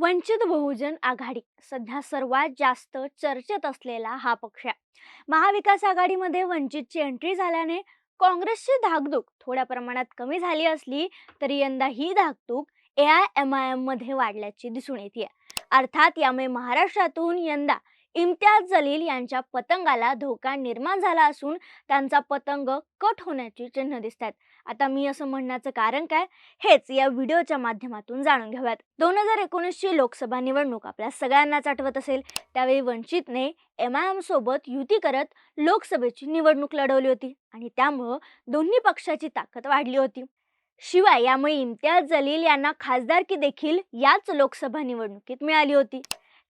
वंचित बहुजन आघाडी सध्या सर्वात जास्त चर्चेत असलेला हा पक्ष आहे. महाविकास आघाडीमध्ये वंचितची एंट्री झाल्याने काँग्रेसची धाकधूक थोड्या प्रमाणात कमी झाली असली तरी यंदा ही धाकधूक ए आय एम आय एममध्ये वाढल्याची दिसून येते अर्थात यामुळे महाराष्ट्रातून यंदा इम्तियाज जलील यांच्या पतंगाला धोका निर्माण झाला असून त्यांचा पतंग कट होण्याची चिन्ह दिसत आहेत आता मी असं म्हणण्याचं कारण काय? हेच या व्हिडिओच्या माध्यमातून जाणून घेऊयात दोन हजार एकोणीसची लोकसभा निवडणूक आपल्या सगळ्यांनाच आठवत असेल. त्यावेळी वंचितने एम आय एम सोबत युती करत लोकसभेची निवडणूक लढवली होती आणि त्यामुळं दोन्ही पक्षाची ताकद वाढली होती. शिवाय यामुळे इम्तियाज जलील यांना खासदारकी देखील याच लोकसभा निवडणुकीत मिळाली होती.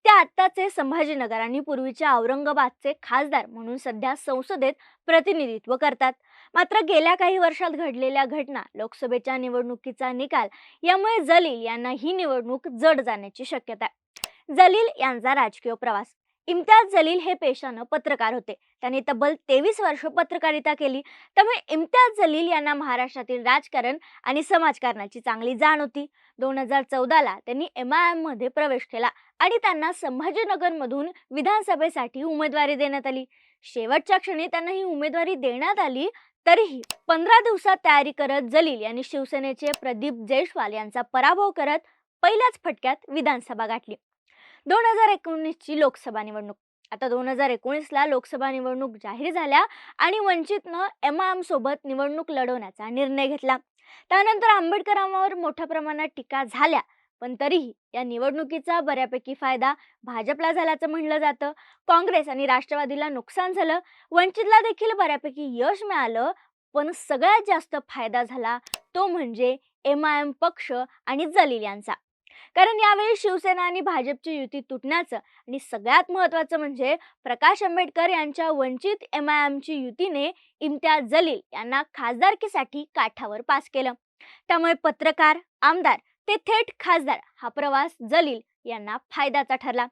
ते आत्ताचे संभाजीनगर आणि पूर्वीच्या औरंगाबादचे खासदार म्हणून सध्या संसदेत प्रतिनिधित्व करतात. मात्र गेल्या काही वर्षात घडलेल्या घटना लोकसभेच्या निवडणुकीचा निकाल यामुळे जलील यांना ही निवडणूक जड जाण्याची शक्यता आहे. जलील यांचा राजकीय प्रवास. इम्तियाज जलील हे पेशानं पत्रकार होते. त्यांनी तब्बल तेवीस वर्ष पत्रकारिता केली. त्यामुळे इम्तियाज जलील यांना महाराष्ट्रातील राजकारण आणि समाजकारणाची चांगली जाण होती. दोन हजार चौदाला त्यांनी एम आय एममध्ये प्रवेश केला आणि त्यांना संभाजीनगरमधून विधानसभेसाठी उमेदवारी देण्यात आली. शेवटच्या क्षणी त्यांना ही उमेदवारी देण्यात आली तरीही पंधरा दिवसात तयारी करत जलील यांनी शिवसेनेचे प्रदीप जयस्वाल यांचा पराभव करत पहिल्याच फटक्यात विधानसभा गाठली. दोन हजार एकोणीसची लोकसभा निवडणूक. आता दोन हजार एकोणीसला लोकसभा निवडणूक जाहीर झाल्या आणि वंचितनं एम आय सोबत निवडणूक लढवण्याचा निर्णय घेतला. त्यानंतर आंबेडकरांवर मोठ्या प्रमाणात टीका झाल्या पण तरीही या निवडणुकीचा बऱ्यापैकी फायदा भाजपला झाल्याचं म्हणलं जातं. काँग्रेस आणि राष्ट्रवादीला नुकसान झालं वंचितला देखील बऱ्यापैकी यश मिळालं पण सगळ्यात जास्त फायदा झाला तो म्हणजे एम आय एम पक्ष आणि जलील यांचा. कारण यावेळी शिवसेना आणि भाजपची युती तुटण्याचं आणि सगळ्यात महत्त्वाचं म्हणजे प्रकाश आंबेडकर यांच्या वंचित एम आय एमची युतीने इम्तियाज जलील यांना खासदारकीसाठी काठावर पास केलं. त्यामुळे पत्रकार आमदार ते थेट खासदार हा प्रवास जलील यांना फायद्याचा ठरला.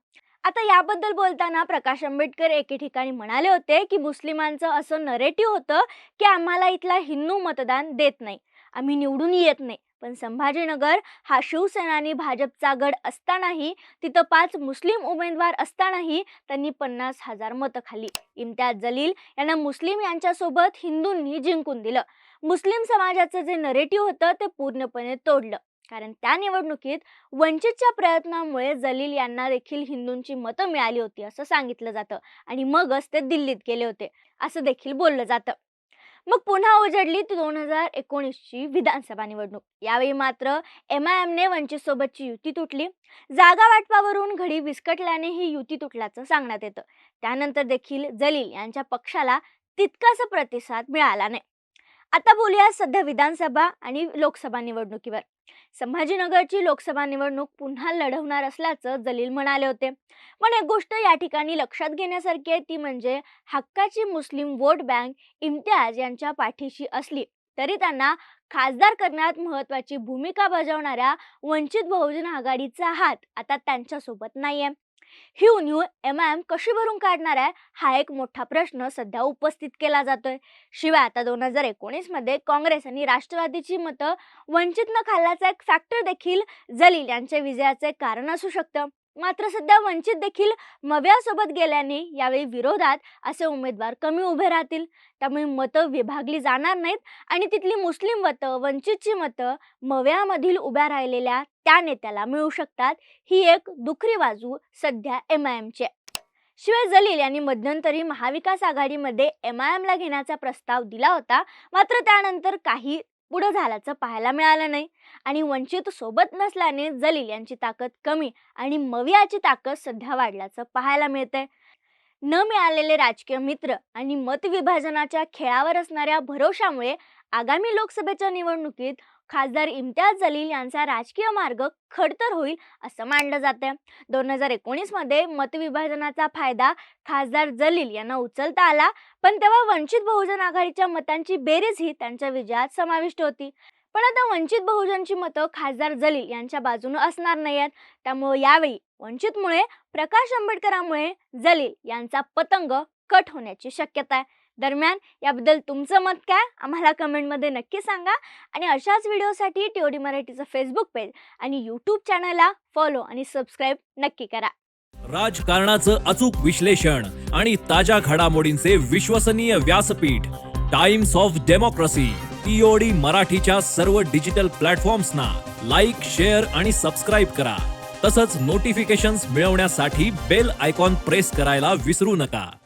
आता याबद्दल बोलताना प्रकाश आंबेडकर एके ठिकाणी म्हणाले होते की मुस्लिमांचं असं नरेटिव्ह होतं की आम्हाला इथला हिंदू मतदान देत नाही. आम्ही निवडून येत नाही. पण संभाजीनगर हा शिवसेना आणि भाजपचा गड असतानाही तिथं पाच मुस्लिम उमेदवार असतानाही त्यांनी पन्नास हजार मतं खाली इम्तियाज जलील यांना मुस्लिम यांच्यासोबत हिंदूंनी जिंकून दिलं. मुस्लिम समाजाचं जे नरेटिव्ह होतं ते पूर्णपणे तोडलं. कारण त्या निवडणुकीत वंचितच्या प्रयत्नामुळे जलील यांना देखील हिंदूंची मतं मिळाली होती असं सांगितलं जातं. आणि मगच ते दिल्लीत गेले होते असं देखील बोललं जातं. मग पुन्हा उजडली ती दोन हजार एकोणीसची विधानसभा निवडणूक. यावेळी मात्र एम आय एमने वंचितसोबतची युती तुटली. जागा वाटपावरून घडी विस्कटल्याने ही युती तुटल्याचं सांगण्यात येतं. त्यानंतर देखील जलील यांच्या पक्षाला तितकासा प्रतिसाद मिळाला नाही. आता बोलूया सध्या विधानसभा आणि लोकसभा निवडणुकीवर. संभाजीनगरची लोकसभा निवडणूक पुन्हा लढवणार असल्याचं जलील म्हणाले होते. पण एक गोष्ट या ठिकाणी लक्षात घेण्यासारखी आहे ती म्हणजे हक्काची मुस्लिम वोट बँक इम्तियाज यांच्या पाठीशी असली तरी त्यांना खासदार करण्यात महत्वाची भूमिका बजावणाऱ्या वंचित बहुजन आघाडीचा हात आता त्यांच्यासोबत नाहीये. ही उणीव एम आय एम कशी भरून काढणार आहे? हा एक मोठा प्रश्न सध्या उपस्थित केला जातोय. शिवाय आता दोन हजार एकोणीसमध्ये काँग्रेस आणि राष्ट्रवादीची मतं वंचितनं खाल्ल्याचा एक फॅक्टर देखील जलील यांच्या विजयाचे कारण असू शकतं. मात्र सध्या वंचित देखील मव्यासोबत गेल्याने यावेळी विरोधात असे उमेदवार कमी उभे राहतील. त्यामुळे मतं विभागली जाणार नाहीत आणि तिथली मुस्लिम मतं वंचितची मतं मव्यामधील उभ्या राहिलेल्या त्या नेत्याला मिळू शकतात. ही एक दुखरी बाजू सध्या एम आय एमची शिवाय जलील यांनी मध्यंतरी महाविकास आघाडीमध्ये एम आय एमला घेण्याचा प्रस्ताव दिला होता. मात्र त्यानंतर काही पुढं झाल्याचं पाहायला मिळालं नाही. आणि वंचित सोबत नसल्याने जलील यांची ताकद कमी आणि मवियाची ताकद सध्या वाढल्याचं पाहायला मिळतंय. न मिळालेले राजकीय मित्र आणि मतविभाजनाच्या खेळावर असणाऱ्या भरोशामुळे आगामी लोकसभेच्या निवडणुकीत खासदार इम्तियाज जलील यांचा राजकीय मार्ग खडतर होईल असं मानलं जातं दोन हजार एकोणीसमध्ये मतविभाजनाचा फायदा खासदार जलील यांना उचलता आला पण तेव्हा वंचित बहुजन आघाडीच्या मतांची बेरीज ही त्यांच्या विजयात समाविष्ट होती. पण आता वंचित बहुजनची मतं खासदार जलील यांच्या बाजूने असणार नाही आहेत त्यामुळे यावेळी वंचितमुळे प्रकाश आंबेडकरांमुळे जलील यांचा पतंग कट होण्याची शक्यता आहे. दरम्यान याबद्दल तुमचं मत काय? आम्हाला कमेंटमध्ये नक्की सांगा. आणि अशाच व्हिडिओसाठी टीओडी मराठीचं फेसबुक पेज आणि यूट्यूब चॅनलला फॉलो आणि सबस्क्राईब नक्की करा. राजकारणाचं अचूक विश्लेषण आणि ताज्या घडामोडींचे विश्वसनीय व्यासपीठ टाइम्स ऑफ डेमोक्रेसी टीओडी मराठीच्या सर्व डिजिटल प्लॅटफॉर्म्सना लाईक शेअर आणि सबस्क्राईब करा. तसंच नोटिफिकेशन्स मिळवण्यासाठी बेल आयकॉन प्रेस करायला विसरू नका.